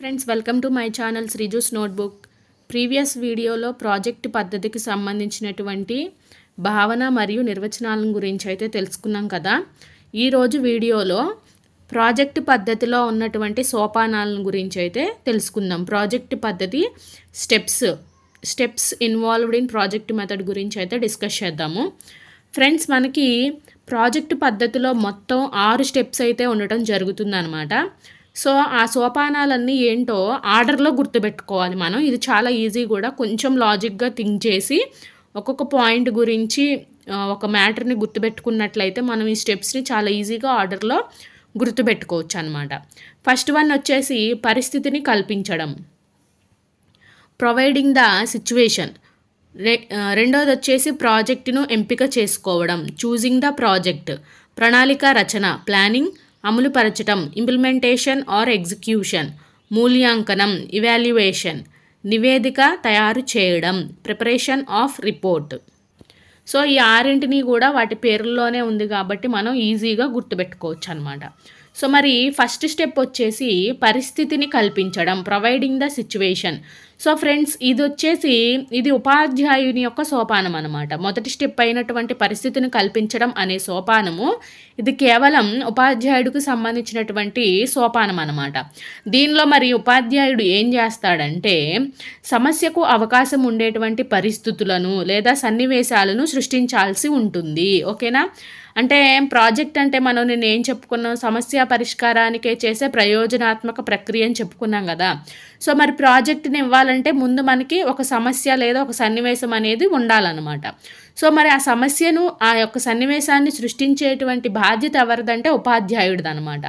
Friends welcome to my channel శ్రీజూస్ notebook previous వీడియోలో project పద్ధతికి సంబంధించినటువంటి భావన మరియు నిర్వచనాలను గురించి అయితే తెలుసుకున్నాం కదా. ఈరోజు వీడియోలో ప్రాజెక్ట్ పద్ధతిలో ఉన్నటువంటి సోపానాలను గురించి అయితే తెలుసుకుందాం. ప్రాజెక్ట్ పద్ధతి steps steps involved in project method గురించి అయితే డిస్కస్ చేద్దాము. ఫ్రెండ్స్ మనకి ప్రాజెక్ట్ పద్ధతిలో మొత్తం ఆరు స్టెప్స్ అయితే ఉండటం జరుగుతుందన్నమాట. సో ఆ సోపానాలన్నీ ఏంటో ఆర్డర్లో గుర్తుపెట్టుకోవాలి మనం. ఇది చాలా ఈజీ కూడా. కొంచెం లాజిక్గా థింక్ చేసి ఒక్కొక్క పాయింట్ గురించి ఒక మ్యాటర్ని గుర్తుపెట్టుకున్నట్లయితే మనం ఈ స్టెప్స్ని చాలా ఈజీగా ఆర్డర్లో గుర్తుపెట్టుకోవచ్చు అనమాట ఫస్ట్ వన్ వచ్చేసి పరిస్థితిని కల్పించడం. Providing the situation. రె రెండోది వచ్చేసి ప్రాజెక్టును ఎంపిక చేసుకోవడం. Choosing the project. ప్రణాళిక రచన ప్లానింగ్ అమలుపరచటం ఇంప్లిమెంటేషన్ ఆర్ ఎగ్జిక్యూషన్ మూల్యాంకనం ఇవాల్యుయేషన్ నివేదిక తయారు చేయడం ప్రిపరేషన్ ఆఫ్ రిపోర్ట్ సో ఈ ఆరింటిని కూడా వాటి పేర్లలోనే ఉంది కాబట్టి మనం ఈజీగా గుర్తుపెట్టుకోవచ్చు అనమాట సో మరి ఫస్ట్ స్టెప్ వచ్చేసి పరిస్థితిని కల్పించడం providing the situation so friends ఇది వచ్చేసి ఇది ఉపాధ్యాయుని యొక్క సోపానం అనమాట మొదటి స్టెప్ అయినటువంటి పరిస్థితిని కల్పించడం అనే సోపానము ఇది కేవలం ఉపాధ్యాయుడికి సంబంధించినటువంటి సోపానం అనమాట దీనిలో మరి ఉపాధ్యాయుడు ఏం చేస్తాడంటే సమస్యకు అవకాశం ఉండేటువంటి పరిస్థితులను లేదా సన్నివేశాలను సృష్టించాల్సి ఉంటుంది. ఓకేనా? అంటే ప్రాజెక్ట్ అంటే మనం నేను ఏం చెప్పుకున్నాం? సమస్య పరిష్కారానికే చేసే ప్రయోజనాత్మక ప్రక్రియ అని చెప్పుకున్నాం కదా. సో మరి ప్రాజెక్ట్ని ఇవ్వాలంటే ముందు మనకి ఒక సమస్య లేదా ఒక సన్నివేశం అనేది ఉండాలన్నమాట. సో మరి ఆ సమస్యను ఆ యొక్క సన్నివేశాన్ని సృష్టించేటువంటి బాధ్యత ఎవరిదంటే ఉపాధ్యాయుడిది అనమాట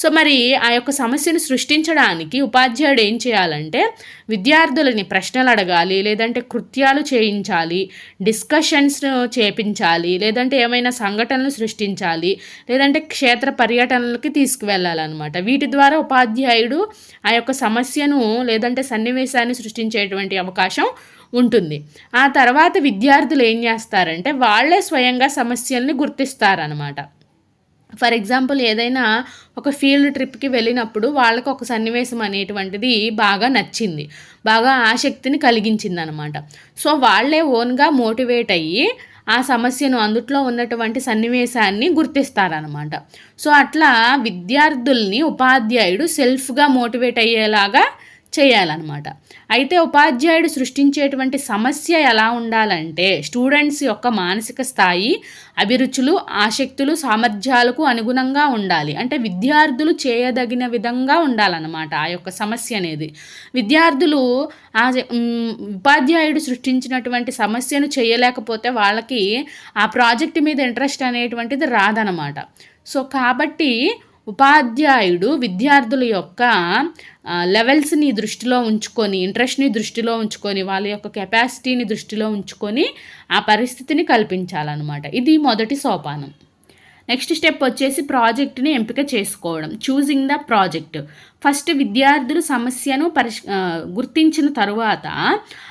సో మరి ఆ యొక్క సమస్యను సృష్టించడానికి ఉపాధ్యాయుడు ఏం చేయాలంటే విద్యార్థులని ప్రశ్నలు అడగాలి లేదంటే కృత్యాలు చేయించాలి డిస్కషన్స్ చేపించాలి లేదంటే ఏమైనా సంఘటనలు సృష్టించాలి లేదంటే క్షేత్ర పర్యటనలకి తీసుకువెళ్ళాలన్నమాట. వీటి ద్వారా ఉపాధ్యాయుడు ఆ యొక్క సమస్యను లేదంటే సన్నివేశాన్ని సృష్టించేటువంటి అవకాశం ఉంటుంది. ఆ తర్వాత విద్యార్థులు ఏం చేస్తారంటే వాళ్ళే స్వయంగా సమస్యల్ని గుర్తిస్తారనమాట ఫర్ ఎగ్జాంపుల్ ఏదైనా ఒక ఫీల్డ్ ట్రిప్కి వెళ్ళినప్పుడు వాళ్ళకు ఒక సన్నివేశం అనేటువంటిది బాగా నచ్చింది. బాగా ఆసక్తిని కలిగించింది అనమాట సో వాళ్ళే ఓన్గా మోటివేట్ అయ్యి ఆ సమస్యను అందుట్లో ఉన్నటువంటి సన్నివేశాన్ని గుర్తిస్తారనమాట. సో అట్లా విద్యార్థుల్ని ఉపాధ్యాయుడు సెల్ఫ్గా మోటివేట్ అయ్యేలాగా చేయాలన్నమాట. అయితే ఉపాధ్యాయుడు సృష్టించేటువంటి సమస్య ఎలా ఉండాలంటే స్టూడెంట్స్ యొక్క మానసిక స్థాయి అభిరుచులు ఆసక్తులు సామర్థ్యాలకు అనుగుణంగా ఉండాలి. అంటే విద్యార్థులు చేయదగిన విధంగా ఉండాలన్నమాట ఆ యొక్క సమస్య అనేది. విద్యార్థులు ఆ ఉపాధ్యాయుడు సృష్టించినటువంటి సమస్యను చేయలేకపోతే వాళ్ళకి ఆ ప్రాజెక్ట్ మీద ఇంట్రెస్ట్ అనేటువంటిది రాదనమాట సో కాబట్టి ఉపాధ్యాయుడు విద్యార్థుల యొక్క లెవెల్స్ని దృష్టిలో ఉంచుకొని ఇంట్రెస్ట్ని దృష్టిలో ఉంచుకొని వాళ్ళ యొక్క కెపాసిటీని దృష్టిలో ఉంచుకొని ఆ పరిస్థితిని కల్పించాలన్నమాట. ఇది మొదటి సోపానం. నెక్స్ట్ స్టెప్ వచ్చేసి ప్రాజెక్ట్ని ఎంపిక చేసుకోవడం. చూజింగ్ ద ప్రాజెక్ట్ ఫస్ట్ విద్యార్థులు సమస్యను పరిష్ గుర్తించిన తరువాత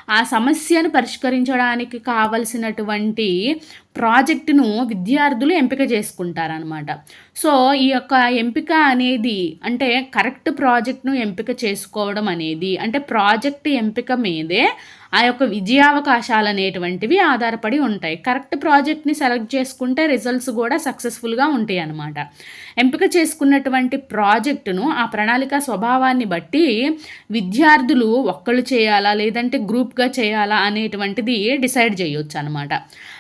ఆ సమస్యను పరిష్కరించడానికి కావలసినటువంటి ప్రాజెక్టును విద్యార్థులు ఎంపిక చేసుకుంటారనమాట సో ఈ యొక్క ఎంపిక అనేది అంటే కరెక్ట్ ప్రాజెక్ట్ను ఎంపిక చేసుకోవడం అనేది అంటే ప్రాజెక్ట్ ఎంపిక మీదే ఆ యొక్క విజయావకాశాలు అనేటువంటివి ఆధారపడి ఉంటాయి. కరెక్ట్ ప్రాజెక్ట్ని సెలెక్ట్ చేసుకుంటే రిజల్ట్స్ కూడా సక్సెస్ఫుల్గా ఉంటాయి అన్నమాట ఎంపిక చేసుకున్నటువంటి ప్రాజెక్టును ఆ ప్రణాళిక స్వభావాన్ని బట్టి విద్యార్థులు ఒక్కళ్ళు చేయాలా లేదంటే గ్రూప్గా చేయాలా అనేటువంటిది డిసైడ్ చేయొచ్చు అనమాట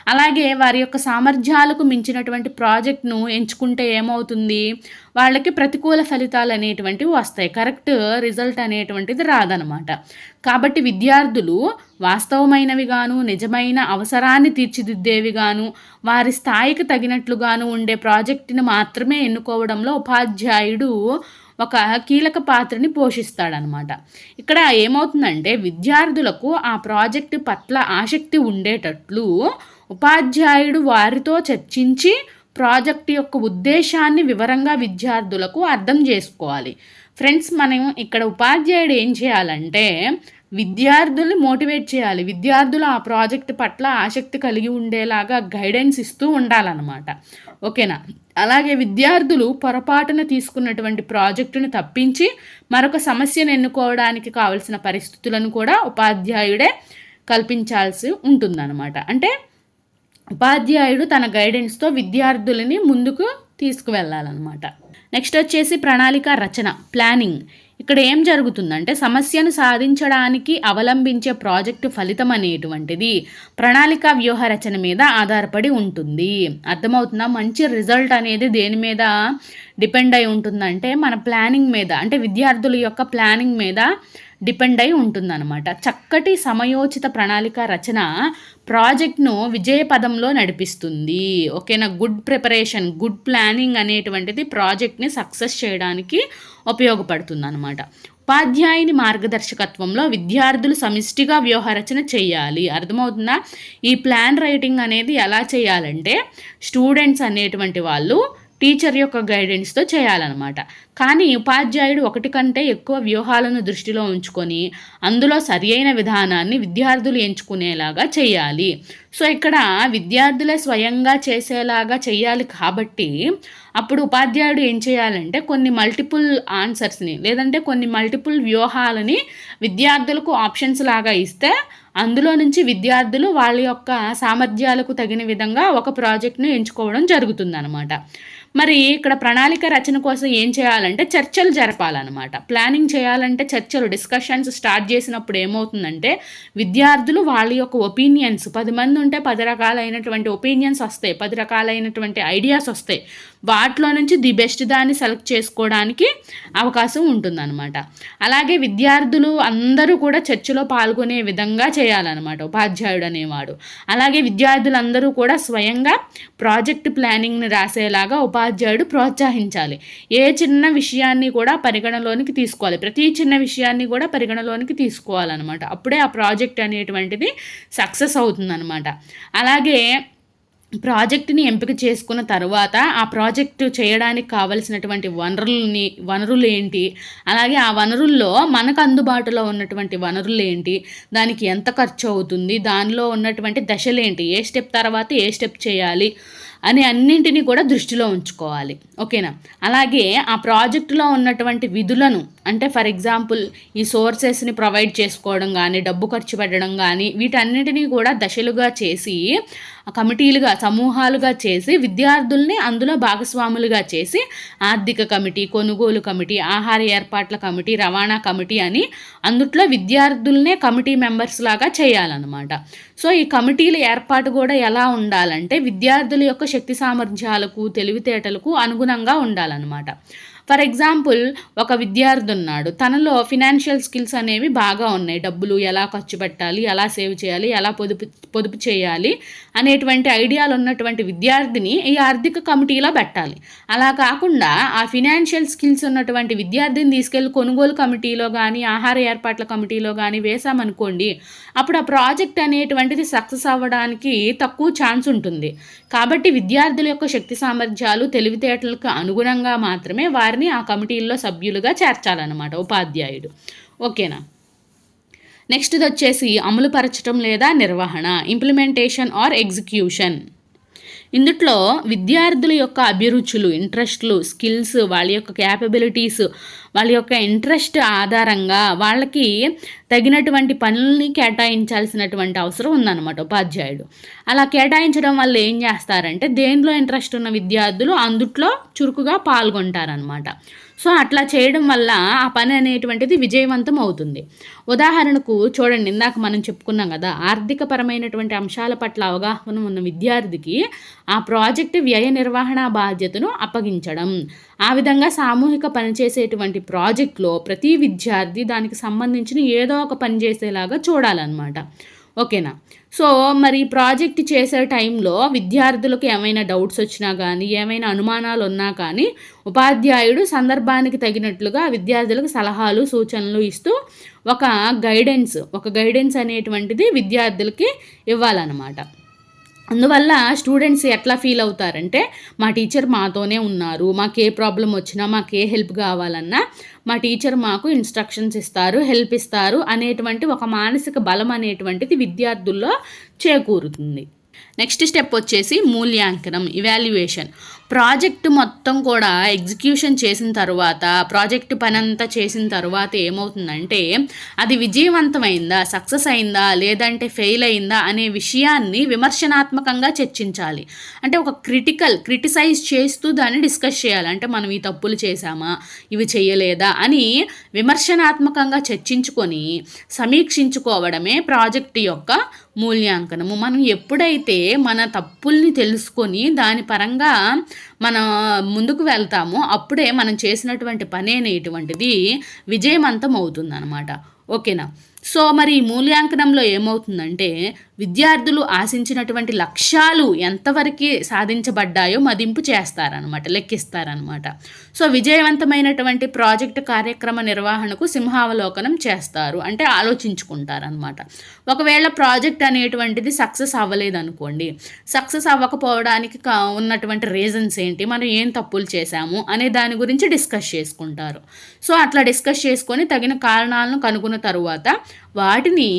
అలాగే వారి యొక్క సామర్థ్యాలకు మించినటువంటి ప్రాజెక్ట్ను ఎంచుకుంటే ఏమవుతుంది? వాళ్ళకి ప్రతికూల ఫలితాలు అనేటువంటివి వస్తాయి. కరెక్ట్ రిజల్ట్ అనేటువంటిది రాదనమాట కాబట్టి విద్యార్థులు వాస్తవమైనవిగాను నిజమైన అవసరాన్ని తీర్చిదిద్దేవిగాను వారి స్థాయికి తగినట్లుగాను ఉండే ప్రాజెక్టుని మాత్రమే ఎన్నుకోవడంలో ఉపాధ్యాయుడు ఒక కీలక పాత్రని పోషిస్తాడనమాట. ఇక్కడ ఏమవుతుందంటే విద్యార్థులకు ఆ ప్రాజెక్టు పట్ల ఆసక్తి ఉండేటట్లు ఉపాధ్యాయుడు వారితో చర్చించి ప్రాజెక్ట్ యొక్క ఉద్దేశాన్ని వివరంగా విద్యార్థులకు అర్థం చేసుకోవాలి. ఫ్రెండ్స్ మనం ఇక్కడ ఉపాధ్యాయుడు ఏం చేయాలంటే విద్యార్థుల్ని మోటివేట్ చేయాలి. విద్యార్థులు ఆ ప్రాజెక్ట్ పట్ల ఆసక్తి కలిగి ఉండేలాగా గైడెన్స్ ఇస్తూ ఉండాలన్నమాట. ఓకేనా? అలాగే విద్యార్థులు పొరపాటున తీసుకున్నటువంటి ప్రాజెక్టును తప్పించి మరొక సమస్యను ఎన్నుకోవడానికి కావలసిన పరిస్థితులను కూడా ఉపాధ్యాయుడే కల్పించాల్సి ఉంటుందన్నమాట. అంటే ఉపాధ్యాయుడు తన గైడెన్స్తో విద్యార్థులని ముందుకు తీసుకువెళ్ళాలన్నమాట. నెక్స్ట్ వచ్చేసి ప్రణాళిక రచన ప్లానింగ్. ఇక్కడ ఏం జరుగుతుందంటే సమస్యను సాధించడానికి అవలంబించే ప్రాజెక్టు ఫలితం అనేటువంటిది ప్రణాళిక వ్యూహ రచన మీద ఆధారపడి ఉంటుంది. అర్థమవుతుందా? మంచి రిజల్ట్ అనేది దేని మీద డిపెండ్ అయి ఉంటుందంటే మన ప్లానింగ్ మీద అంటే విద్యార్థుల యొక్క ప్లానింగ్ మీద డిపెండ్ అయి ఉంటుందన్నమాట. చక్కటి సమయోచిత ప్రణాళిక రచన ప్రాజెక్ట్ను విజయపదంలో నడిపిస్తుంది. ఓకేనా? గుడ్ ప్రిపరేషన్ గుడ్ ప్లానింగ్ అనేటువంటిది ప్రాజెక్ట్ని సక్సెస్ చేయడానికి ఉపయోగపడుతుంది అనమాట ఉపాధ్యాయుని మార్గదర్శకత్వంలో విద్యార్థులు సమిష్టిగా వ్యూహరచన చేయాలి. అర్థమవుతుందా? ఈ ప్లాన్ రైటింగ్ అనేది ఎలా చేయాలంటే స్టూడెంట్స్ అనేటువంటి వాళ్ళు టీచర్ యొక్క గైడెన్స్తో చేయాలన్నమాట. కానీ ఉపాధ్యాయుడు ఒకటి కంటే ఎక్కువ వ్యూహాలను దృష్టిలో ఉంచుకొని అందులో సరి అయిన విధానాన్ని విద్యార్థులు ఎంచుకునేలాగా చేయాలి. సో ఇక్కడ విద్యార్థులే స్వయంగా చేసేలాగా చేయాలి కాబట్టి అప్పుడు ఉపాధ్యాయుడు ఏం చేయాలంటే కొన్ని మల్టిపుల్ ఆన్సర్స్ని లేదంటే కొన్ని మల్టిపుల్ వ్యూహాలని విద్యార్థులకు ఆప్షన్స్ లాగా ఇస్తే అందులో నుంచి విద్యార్థులు వాళ్ళ యొక్క సామర్థ్యాలకు తగిన విధంగా ఒక ప్రాజెక్ట్ను ఎంచుకోవడం జరుగుతుందన్నమాట. మరి ఇక్కడ ప్రణాళిక రచన కోసం ఏం చేయాలంటే చర్చలు జరపాలన్నమాట. ప్లానింగ్ చేయాలంటే చర్చలు డిస్కషన్స్ స్టార్ట్ చేసినప్పుడు ఏమవుతుందంటే విద్యార్థులు వాళ్ళ యొక్క ఒపీనియన్స్ పది మంది ఉంటే పది రకాలైనటువంటి ఒపీనియన్స్ వస్తాయి పది రకాలైనటువంటి ఐడియాస్ వస్తాయి. వాటిలో నుంచి ది బెస్ట్ దాన్ని సెలెక్ట్ చేసుకోవడానికి అవకాశం ఉంటుందన్నమాట. అలాగే విద్యార్థులు అందరూ కూడా చర్చలో పాల్గొనే విధంగా చేయాలన్నమాట ఉపాధ్యాయుడు అనేవాడు. అలాగే విద్యార్థులందరూ కూడా స్వయంగా ప్రాజెక్ట్ ప్లానింగ్ని రాసేలాగా ఉపాధ్యాయుడు ప్రోత్సహించాలి. ఏ చిన్న విషయాన్ని కూడా పరిగణలోనికి తీసుకోవాలి. ప్రతి చిన్న విషయాన్ని కూడా పరిగణలోనికి తీసుకోవాలన్నమాట. అప్పుడే ఆ ప్రాజెక్ట్ అనేటువంటిది సక్సెస్ అవుతుందన్నమాట. అలాగే ప్రాజెక్టుని ఎంపిక చేసుకున్న తర్వాత ఆ ప్రాజెక్టు చేయడానికి కావలసినటువంటి వనరులని వనరులు ఏంటి అలాగే ఆ వనరుల్లో మనకు అందుబాటులో ఉన్నటువంటి వనరులు ఏంటి దానికి ఎంత ఖర్చు అవుతుంది? దానిలో ఉన్నటువంటి దశలు ఏంటి ఏ స్టెప్ తర్వాత ఏ స్టెప్ చేయాలి? అని అన్నింటినీ కూడా దృష్టిలో ఉంచుకోవాలి. ఓకేనా? అలాగే ఆ ప్రాజెక్టులో ఉన్నటువంటి విధులను అంటే ఫర్ ఎగ్జాంపుల్ ఈ సోర్సెస్ని ప్రొవైడ్ చేసుకోవడం కానీ డబ్బు ఖర్చు పెట్టడం కానీ వీటన్నిటినీ కూడా దశలుగా చేసి కమిటీలుగా సమూహాలుగా చేసి విద్యార్థుల్ని అందులో భాగస్వాములుగా చేసి ఆర్థిక కమిటీ కొనుగోలు కమిటీ ఆహార ఏర్పాట్ల కమిటీ రవాణా కమిటీ అని అందుట్లో విద్యార్థులనే కమిటీ మెంబర్స్ లాగా చేయాలన్నమాట. సో ఈ కమిటీల ఏర్పాటు కూడా ఎలా ఉండాలంటే విద్యార్థుల యొక్క శక్తి సామర్థ్యాలకు తెలివితేటలకు అనుగుణంగా ఉండాలన్నమాట. ఫర్ ఎగ్జాంపుల్ ఒక విద్యార్థి ఉన్నాడు. తనలో ఫినాన్షియల్ స్కిల్స్ అనేవి బాగా ఉన్నాయి. డబ్బులు ఎలా ఖర్చు పెట్టాలి ఎలా సేవ్ చేయాలి ఎలా పొదుపు పొదుపు చేయాలి అనేటువంటి ఐడియాలు ఉన్నటువంటి విద్యార్థిని ఈ ఆర్థిక కమిటీలో పెట్టాలి. అలా కాకుండా ఆ ఫినాన్షియల్ స్కిల్స్ ఉన్నటువంటి విద్యార్థిని తీసుకెళ్ళి కొనుగోలు కమిటీలో కానీ ఆహార ఏర్పాట్ల కమిటీలో కానీ వేసామనుకోండి అప్పుడు ఆ ప్రాజెక్ట్ అనేటువంటిది సక్సెస్ అవ్వడానికి తక్కువ ఛాన్స్ ఉంటుంది. కాబట్టి విద్యార్థుల యొక్క శక్తి సామర్థ్యాలు తెలివితేటలకు అనుగుణంగా మాత్రమే వారిని ఆ కమిటీల్లో సభ్యులుగా చేర్చాలన్నమాట ఉపాధ్యాయుడు. ఓకేనా? నెక్స్ట్ వచ్చేసి అమలుపరచడం లేదా నిర్వహణ ఇంప్లిమెంటేషన్ ఆర్ ఎగ్జిక్యూషన్ ఇందుట్లో విద్యార్థుల యొక్క అభిరుచులు ఇంట్రెస్ట్లు స్కిల్స్ వాళ్ళ యొక్క క్యాపబిలిటీస్ వాళ్ళ యొక్క ఇంట్రెస్ట్ ఆధారంగా వాళ్ళకి తగినటువంటి పనుల్ని కేటాయించాల్సినటువంటి అవసరం ఉందన్నమాట ఉపాధ్యాయుడు. అలా కేటాయించడం వల్ల ఏం చేస్తారంటే దేనిలో ఇంట్రెస్ట్ ఉన్న విద్యార్థులు అందుట్లో చురుకుగా పాల్గొంటారనమాట సో అట్లా చేయడం వల్ల ఆ పని అనేటువంటిది విజయవంతం అవుతుంది. ఉదాహరణకు చూడండి ఇందాక మనం చెప్పుకున్నాం కదా ఆర్థికపరమైనటువంటి అంశాల పట్ల అవగాహన ఉన్న విద్యార్థికి ఆ ప్రాజెక్ట్ వ్యయ నిర్వహణ బాధ్యతను అప్పగించడం ఆ విధంగా సామూహిక పనిచేసేటువంటి ప్రాజెక్ట్లో ప్రతి విద్యార్థి దానికి సంబంధించిన ఏదో ఒక పని చేసేలాగా చూడాలన్నమాట. ఓకేనా? సో మరి ప్రాజెక్ట్ చేసే టైంలో విద్యార్థులకు ఏమైనా డౌట్స్ వచ్చినా కానీ ఏమైనా అనుమానాలు ఉన్నా కానీ ఉపాధ్యాయుడు సందర్భానికి తగినట్లుగా విద్యార్థులకు సలహాలు సూచనలు ఇస్తూ ఒక గైడెన్స్ ఒక గైడెన్స్ అనేటువంటిది విద్యార్థులకి ఇవ్వాలన్నమాట. అందువల్ల స్టూడెంట్స్ ఎట్లా ఫీల్ అవుతారంటే మా టీచర్ మాతోనే ఉన్నారు మాకు ఏ ప్రాబ్లం వచ్చినా మాకు ఏ హెల్ప్ కావాలన్నా మా టీచర్ మాకు ఇన్స్ట్రక్షన్స్ ఇస్తారు హెల్ప్ ఇస్తారు అనేటువంటి ఒక మానసిక బలం అనేటువంటిది విద్యార్థుల్లో చేకూరుతుంది. నెక్స్ట్ స్టెప్ వచ్చేసి మూల్యాంకనం ఇవాల్యుయేషన్. ప్రాజెక్ట్ మొత్తం కూడా ఎగ్జిక్యూషన్ చేసిన తర్వాత ప్రాజెక్ట్ పని అంతా చేసిన తర్వాత ఏమవుతుందంటే అది విజయవంతమైందా సక్సెస్ అయిందా లేదంటే ఫెయిల్ అయిందా అనే విషయాన్ని విమర్శనాత్మకంగా చర్చించాలి. అంటే ఒక క్రిటికల్ క్రిటిసైజ్ చేస్తూ దాన్ని డిస్కస్ చేయాలి. అంటే మనం ఈ తప్పులు చేశామా ఇవి చేయలేదా అని విమర్శనాత్మకంగా చర్చించుకొని సమీక్షించుకోవడమే ప్రాజెక్ట్ యొక్క మూల్యాంకనము. మనం ఎప్పుడైతే మన తప్పుల్ని తెలుసుకొని దాని పరంగా మనం ముందుకు వెళ్తామో అప్పుడే మనం చేసినటువంటి పని అనేటువంటిది విజయవంతం అవుతుంది అనమాట ఓకేనా? సో మరి ఈ మూల్యాంకనంలో ఏమవుతుందంటే విద్యార్థులు ఆశించినటువంటి లక్ష్యాలు ఎంతవరకు సాధించబడ్డాయో మదింపు చేస్తారనమాట లెక్కిస్తారనమాట సో విజయవంతమైనటువంటి ప్రాజెక్టు కార్యక్రమ నిర్వహణకు సింహావలోకనం చేస్తారు అంటే ఆలోచించుకుంటారనమాట ఒకవేళ ప్రాజెక్ట్ అనేటువంటిది సక్సెస్ అవ్వలేదనుకోండి సక్సెస్ అవ్వకపోవడానికి ఉన్నటువంటి రీజన్స్ ఏంటి మనం ఏం తప్పులు చేశాము అనే దాని గురించి డిస్కస్ చేసుకుంటారు. సో అట్లా డిస్కస్ చేసుకొని తగిన కారణాలను కనుగొన్న తరువాత వాటిని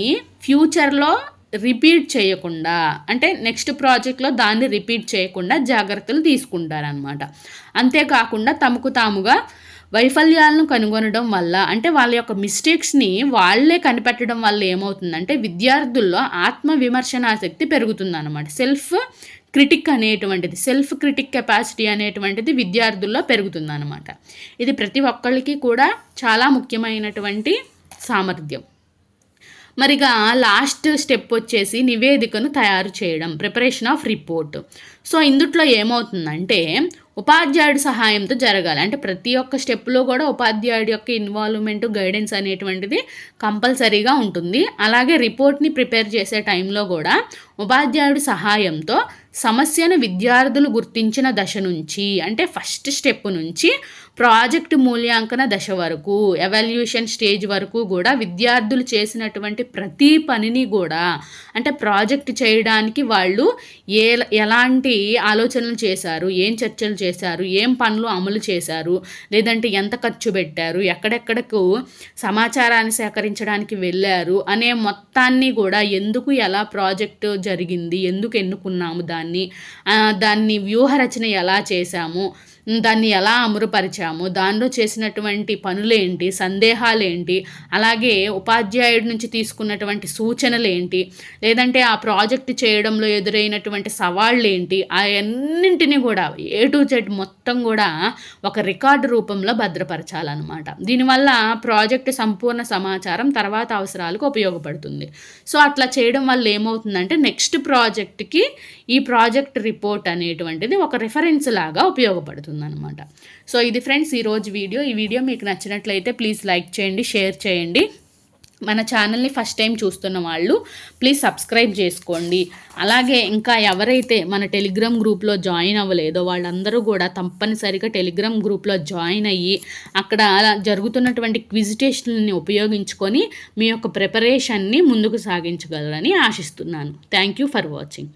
ఫ్యూచర్లో రిపీట్ చేయకుండా అంటే నెక్స్ట్ ప్రాజెక్ట్లో దాన్ని రిపీట్ చేయకుండా జాగ్రత్తలు తీసుకుంటారనమాట అంతేకాకుండా తమకు తాముగా వైఫల్యాలను కనుగొనడం వల్ల అంటే వాళ్ళ యొక్క మిస్టేక్స్ని వాళ్ళే కనిపెట్టడం వల్ల ఏమవుతుందంటే విద్యార్థుల్లో ఆత్మ విమర్శనాశక్తి పెరుగుతుందన్నమాట. సెల్ఫ్ క్రిటిక్ అనేటువంటిది సెల్ఫ్ క్రిటిక్ కెపాసిటీ అనేటువంటిది విద్యార్థుల్లో పెరుగుతుందన్నమాట. ఇది ప్రతి ఒక్కళ్ళకి కూడా చాలా ముఖ్యమైనటువంటి సామర్థ్యం. మరిగా లాస్ట్ స్టెప్ వచ్చేసి నివేదికను తయారు చేయడం ప్రిపరేషన్ ఆఫ్ రిపోర్ట్. సో ఇందుట్లో ఏమవుతుందంటే ఉపాధ్యాయుడి సహాయంతో జరగాలి. అంటే ప్రతి ఒక్క స్టెప్లో కూడా ఉపాధ్యాయుడి యొక్క ఇన్వాల్వ్మెంట్ గైడెన్స్ అనేటువంటిది కంపల్సరీగా ఉంటుంది. అలాగే రిపోర్ట్ని ప్రిపేర్ చేసే టైంలో కూడా ఉపాధ్యాయుడి సహాయంతో సమస్యను విద్యార్థులు గుర్తించిన దశ నుంచి అంటే ఫస్ట్ స్టెప్ నుంచి ప్రాజెక్ట్ మూల్యాంకన దశ వరకు ఎవాల్యూషన్ స్టేజ్ వరకు కూడా విద్యార్థులు చేసినటువంటి ప్రతి పనిని కూడా అంటే ప్రాజెక్ట్ చేయడానికి వాళ్ళు ఏ ఎలాంటి ఆలోచనలు చేశారు ఏం చర్చలు చేశారు ఏం పనులు అమలు చేశారు లేదంటే ఎంత ఖర్చు పెట్టారు ఎక్కడెక్కడకు సమాచారాన్ని సేకరించడానికి వెళ్ళారు అనే మొత్తాన్ని కూడా ఎందుకు ఎలా ప్రాజెక్ట్ జరిగింది ఎందుకు ఎన్నుకున్నాము దాన్ని దాన్ని వ్యూహరచన ఎలా చేశాము దాన్ని ఎలా అమరుపరిచాము? దానిలో చేసినటువంటి పనులేంటి? సందేహాలేంటి? అలాగే ఉపాధ్యాయుడి నుంచి తీసుకున్నటువంటి సూచనలు ఏంటి లేదంటే ఆ ప్రాజెక్ట్ చేయడంలో ఎదురైనటువంటి సవాళ్ళు ఏంటి అవన్నింటినీ కూడా ఏ టు జెడ్ మొత్తం కూడా ఒక రికార్డు రూపంలో భద్రపరచాలన్నమాట. దీనివల్ల ప్రాజెక్టు సంపూర్ణ సమాచారం తర్వాత అవసరాలకు ఉపయోగపడుతుంది. సో అట్లా చేయడం వల్ల ఏమవుతుందంటే నెక్స్ట్ ప్రాజెక్ట్కి ఈ ప్రాజెక్ట్ రిపోర్ట్ అనేటువంటిది ఒక రిఫరెన్స్ లాగా ఉపయోగపడుతుంది. అనమాట సో ఇది ఫ్రెండ్స్ ఈరోజు వీడియో. ఈ వీడియో మీకు నచ్చినట్లయితే ప్లీజ్ లైక్ చేయండి షేర్ చేయండి. మన ఛానల్ని ఫస్ట్ టైం చూస్తున్న వాళ్ళు ప్లీజ్ సబ్స్క్రైబ్ చేసుకోండి. అలాగే ఇంకా ఎవరైతే మన టెలిగ్రామ్ గ్రూప్లో జాయిన్ అవ్వలేదో వాళ్ళందరూ కూడా తప్పనిసరిగా టెలిగ్రామ్ గ్రూప్లో జాయిన్ అయ్యి అక్కడ జరుగుతున్నటువంటి క్విజిటేషన్ని ఉపయోగించుకొని మీ యొక్క ప్రిపరేషన్ని ముందుకు సాగించగలరని ఆశిస్తున్నాను. Thank you for watching.